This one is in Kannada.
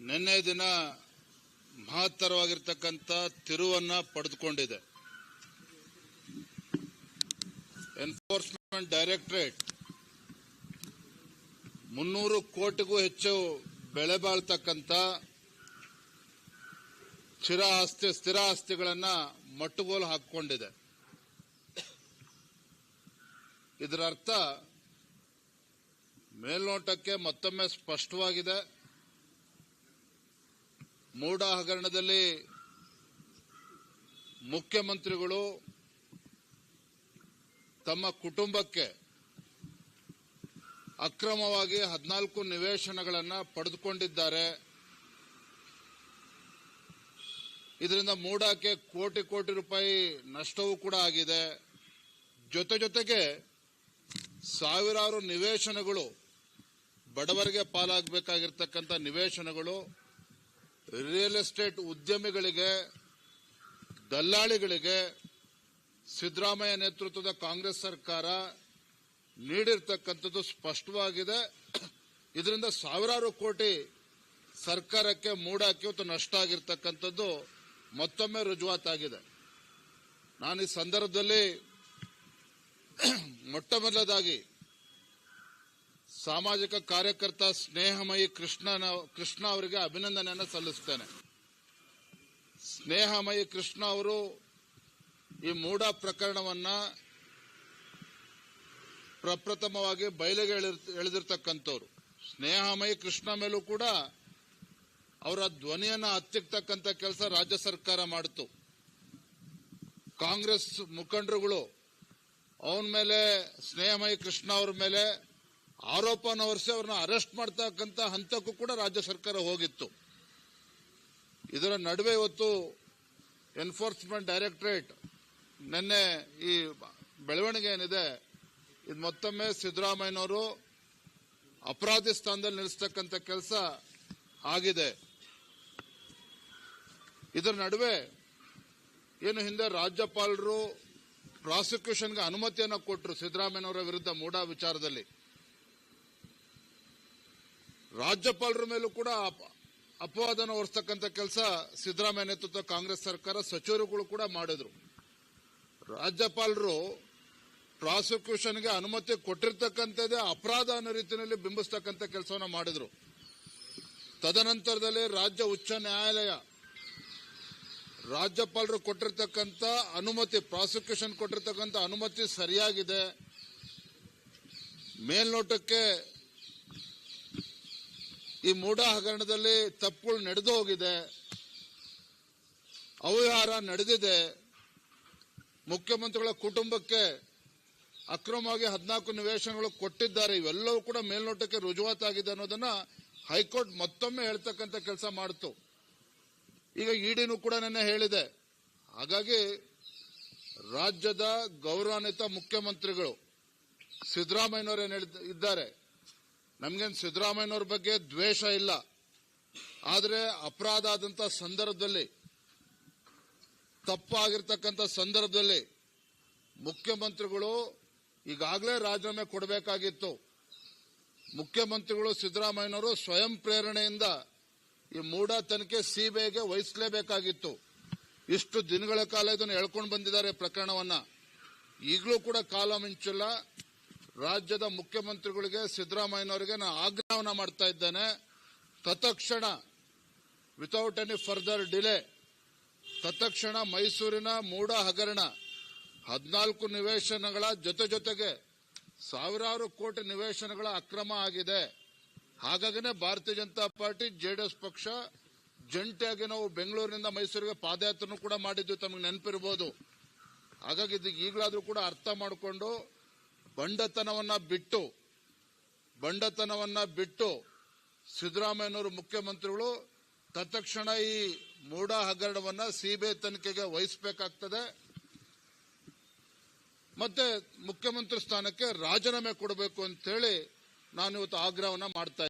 ನಿನ್ನೆ ದಿನ ಮಹತ್ತರವಾಗಿರ್ತಕ್ಕಂಥ ತಿರುವನ್ನ ಪಡೆದುಕೊಂಡಿದೆ. ಎನ್ಫೋರ್ಸ್ಮೆಂಟ್ ಡೈರೆಕ್ಟರೇಟ್ ಮುನ್ನೂರು ಕೋಟಿಗೂ ಹೆಚ್ಚು ಬೆಳೆ ಬಾಳ್ತಕ್ಕಂಥ ಸ್ಥಿರ ಆಸ್ತಿ ಸ್ಥಿರ ಆಸ್ತಿಗಳನ್ನ ಮಟ್ಟುಗೋಲು ಹಾಕಿಕೊಂಡಿದೆ. ಇದರ ಅರ್ಥ ಮೇಲ್ನೋಟಕ್ಕೆ ಮತ್ತೊಮ್ಮೆ ಸ್ಪಷ್ಟವಾಗಿದೆ. ಮೂಡ ಹಗರಣದಲ್ಲಿ ಮುಖ್ಯಮಂತ್ರಿಗಳು ತಮ್ಮ ಕುಟುಂಬಕ್ಕೆ ಅಕ್ರಮವಾಗಿ ಹದಿನಾಲ್ಕು ನಿವೇಶನಗಳನ್ನು ಪಡೆದುಕೊಂಡಿದ್ದಾರೆ. ಇದರಿಂದ ಮೂಡಕ್ಕೆ ಕೋಟಿ ಕೋಟಿ ರೂಪಾಯಿ ನಷ್ಟವೂ ಕೂಡ ಆಗಿದೆ. ಜೊತೆ ಜೊತೆಗೆ ಸಾವಿರಾರು ನಿವೇಶನಗಳು ಬಡವರಿಗೆ ಪಾಲಾಗಬೇಕಾಗಿರ್ತಕ್ಕಂಥ ನಿವೇಶನಗಳು ರಿಯಲ್ ಎಸ್ಟೇಟ್ ಉದ್ಯಮಿಗಳಿಗೆ, ದಲ್ಲಾಳಿಗಳಿಗೆ ಸಿದ್ದರಾಮಯ್ಯ ನೇತೃತ್ವದ ಕಾಂಗ್ರೆಸ್ ಸರ್ಕಾರ ನೀಡಿರ್ತಕ್ಕಂಥದ್ದು ಸ್ಪಷ್ಟವಾಗಿದೆ. ಇದರಿಂದ ಸಾವಿರಾರು ಕೋಟಿ ಸರ್ಕಾರಕ್ಕೆ ಮೂಡಾಕಿ ಇವತ್ತು ನಷ್ಟ ಆಗಿರ್ತಕ್ಕಂಥದ್ದು ಮತ್ತೊಮ್ಮೆ ರುಜುವಾತಾಗಿದೆ. ನಾನು ಈ ಸಂದರ್ಭದಲ್ಲಿ ಮೊಟ್ಟ ಮೊದಲದಾಗಿ ಸಾಮಾಜಿಕ ಕಾರ್ಯಕರ್ತ ಸ್ನೇಹಮಯಿ ಕೃಷ್ಣನ, ಕೃಷ್ಣ ಅವರಿಗೆ ಅಭಿನಂದನೆಯನ್ನು ಸಲ್ಲಿಸ್ತೇನೆ. ಸ್ನೇಹಮಯಿ ಕೃಷ್ಣ ಅವರು ಈ ಮೂಡ ಪ್ರಕರಣವನ್ನ ಪ್ರಪ್ರಥಮವಾಗಿ ಬಯಲಿಗೆ ಎಳೆದಿರ್ತಕ್ಕಂಥವ್ರು. ಸ್ನೇಹಮಯಿ ಕೃಷ್ಣ ಮೇಲೂ ಕೂಡ ಅವರ ಧ್ವನಿಯನ್ನ ಹತ್ತಿಕ್ತಕ್ಕಂಥ ಕೆಲಸ ರಾಜ್ಯ ಸರ್ಕಾರ ಮಾಡಿತು. ಕಾಂಗ್ರೆಸ್ ಮುಖಂಡರುಗಳು ಅವನ ಮೇಲೆ, ಸ್ನೇಹಮಯಿ ಕೃಷ್ಣ ಅವ್ರ ಮೇಲೆ ಆರೋಪನ ಹೊರಿಸಿ ಅವ್ರನ್ನ ಅರೆಸ್ಟ್ ಮಾಡ್ತಕ್ಕಂಥ ಹಂತಕ್ಕೂ ಕೂಡ ರಾಜ್ಯ ಸರ್ಕಾರ ಹೋಗಿತ್ತು. ಇದರ ನಡುವೆ ಇವತ್ತು ಎನ್ಫೋರ್ಸ್ಮೆಂಟ್ ಡೈರೆಕ್ಟರೇಟ್ ನಿನ್ನೆ ಈ ಬೆಳವಣಿಗೆ ಏನಿದೆ, ಇದು ಮತ್ತೊಮ್ಮೆ ಸಿದ್ದರಾಮಯ್ಯನವರು ಅಪರಾಧಿ ಸ್ಥಾನದಲ್ಲಿ ನಿಲ್ಲಿಸ್ತಕ್ಕಂಥ ಕೆಲಸ ಆಗಿದೆ. ಇದರ ನಡುವೆ ಏನು ಹಿಂದೆ ರಾಜ್ಯಪಾಲರು ಪ್ರಾಸಿಕ್ಯೂಷನ್ಗೆ ಅನುಮತಿಯನ್ನು ಕೊಟ್ಟರು ಸಿದ್ದರಾಮಯ್ಯನವರ ವಿರುದ್ಧ ಮೂಡಾ ವಿಚಾರದಲ್ಲಿ. ರಾಜ್ಯಪಾಲರ ಮೇಲೂ ಕೂಡ ಅಪ- ಅಪವಾದನ ಹೊರಿಸ್ತಕ್ಕಂಥ ಕೆಲಸ ಸಿದ್ದರಾಮಯ್ಯ ನೇತೃತ್ವ ಕಾಂಗ್ರೆಸ್ ಸರ್ಕಾರ ಸಚಿವರುಗಳು ಕೂಡ ಮಾಡಿದ್ರು. ರಾಜ್ಯಪಾಲರು ಪ್ರಾಸಿಕ್ಯೂಷನ್ಗೆ ಅನುಮತಿ ಕೊಟ್ಟಿರ್ತಕ್ಕಂಥದ್ದೇ ಅಪರಾಧ ಅನ್ನೋ ರೀತಿಯಲ್ಲಿ ಬಿಂಬಿಸ್ತಕ್ಕಂಥ ಕೆಲಸವನ್ನು ಮಾಡಿದ್ರು. ತದನಂತರದಲ್ಲಿ ರಾಜ್ಯ ಉಚ್ಚ ನ್ಯಾಯಾಲಯ ರಾಜ್ಯಪಾಲರು ಕೊಟ್ಟಿರ್ತಕ್ಕಂಥ ಅನುಮತಿ, ಪ್ರಾಸಿಕ್ಯೂಷನ್ ಕೊಟ್ಟಿರ್ತಕ್ಕಂಥ ಅನುಮತಿ ಸರಿಯಾಗಿದೆ. ಮೇಲ್ನೋಟಕ್ಕೆ ಈ ಮೂಢ ಹಗರಣದಲ್ಲಿ ತಪ್ಪುಗಳು ನಡೆದು ಹೋಗಿದೆ. ಅವ್ಯವಹಾರ ನಡೆದಿದೆ. ಮುಖ್ಯಮಂತ್ರಿಗಳ ಕುಟುಂಬಕ್ಕೆ ಅಕ್ರಮವಾಗಿ ಹದಿನಾಲ್ಕು ನಿವೇಶನಗಳು ಕೊಟ್ಟಿದ್ದಾರೆ. ಇವೆಲ್ಲವೂ ಕೂಡ ಮೇಲ್ನೋಟಕ್ಕೆ ರುಜುವಾತಾಗಿದೆ ಅನ್ನೋದನ್ನ ಹೈಕೋರ್ಟ್ ಮತ್ತೊಮ್ಮೆ ಹೇಳ್ತಕ್ಕಂಥ ಕೆಲಸ ಮಾಡಿತು. ಈಗ ಇಡಿನೂ ಕೂಡ ನೆನ್ನೆ ಹೇಳಿದೆ. ಹಾಗಾಗಿ ರಾಜ್ಯದ ಗೌರವಾನ್ವಿತ ಮುಖ್ಯಮಂತ್ರಿಗಳು ಸಿದ್ದರಾಮಯ್ಯನವರು ಏನು ಇದ್ದಾರೆ. ನಮ್ಗೇನು ಸಿದ್ದರಾಮಯ್ಯನವ್ರ ಬಗ್ಗೆ ದ್ವೇಷ ಇಲ್ಲ. ಆದರೆ ಅಪರಾಧ ಆದಂತ ಸಂದರ್ಭದಲ್ಲಿ ತಪ್ಪಾಗಿರ್ತಕ್ಕಂಥ ಸಂದರ್ಭದಲ್ಲಿ ಮುಖ್ಯಮಂತ್ರಿಗಳು ಈಗಾಗಲೇ ರಾಜೀನಾಮೆ ಕೊಡಬೇಕಾಗಿತ್ತು. ಮುಖ್ಯಮಂತ್ರಿಗಳು ಸಿದ್ದರಾಮಯ್ಯನವರು ಸ್ವಯಂ ಪ್ರೇರಣೆಯಿಂದ ಈ ಮೂಡ ತನಿಖೆ ಸಿಬಿಐಗೆ ವಹಿಸಲೇಬೇಕಾಗಿತ್ತು. ಇಷ್ಟು ದಿನಗಳ ಕಾಲ ಇದನ್ನು ಎಳ್ಕೊಂಡು ಬಂದಿದ್ದಾರೆ ಪ್ರಕರಣವನ್ನ. ಈಗಲೂ ಕೂಡ ಕಾಲ ಮಿಂಚಿಲ್ಲ. ರಾಜ್ಯದ ಮುಖ್ಯಮಂತ್ರಿಗಳಿಗೆ ಸಿದ್ದರಾಮಯ್ಯನವರಿಗೆ ನಾನು ಆಗ್ರಹವನ್ನ ಮಾಡ್ತಾ ಇದ್ದೇನೆ. ತತ್ಕ್ಷಣ ವಿತೌಟ್ ಎನಿ ಫರ್ದರ್ ಡಿಲೇ ತತ್ಕ್ಷಣ ಮೈಸೂರಿನ ಮೂಡ ಹಗರಣ, ಹದಿನಾಲ್ಕು ನಿವೇಶನಗಳ ಜೊತೆ ಜೊತೆಗೆ ಸಾವಿರಾರು ಕೋಟಿ ನಿವೇಶನಗಳ ಅಕ್ರಮ ಆಗಿದೆ. ಹಾಗಾಗಿನೇ ಭಾರತೀಯ ಜನತಾ ಪಾರ್ಟಿ ಜೆಡಿಎಸ್ ಪಕ್ಷ ಜಂಟಿಯಾಗಿ ನಾವು ಬೆಂಗಳೂರಿನಿಂದ ಮೈಸೂರಿಗೆ ಪಾದಯಾತ್ರೆನೂ ಕೂಡ ಮಾಡಿದ್ವಿ ತಮಗೆ ನೆನಪಿರ್ಬೋದು. ಹಾಗಾಗಿ ಇದು ಈಗಲಾದರೂ ಕೂಡ ಅರ್ಥ ಮಾಡಿಕೊಂಡು ಬಂಡತನವನ್ನ ಬಿಟ್ಟು ಬಂಡತನವನ್ನ ಬಿಟ್ಟು ಸಿದ್ದರಾಮಯ್ಯನವರು ಮುಖ್ಯಮಂತ್ರಿಗಳು, ತತ್ಕ್ಷಣ ಈ ಮೂಡ ಹಗರಣವನ್ನ ಸಿಬಿಐ ತನಿಖೆಗೆ ವಹಿಸಬೇಕಾಗ್ತದೆ. ಮತ್ತೆ ಮುಖ್ಯಮಂತ್ರಿ ಸ್ಥಾನಕ್ಕೆ ರಾಜೀನಾಮೆ ಕೊಡಬೇಕು ಅಂತ ಹೇಳಿ ನಾನು ಇವತ್ತು ಆಗ್ರಹವನ್ನ ಮಾಡ್ತಾ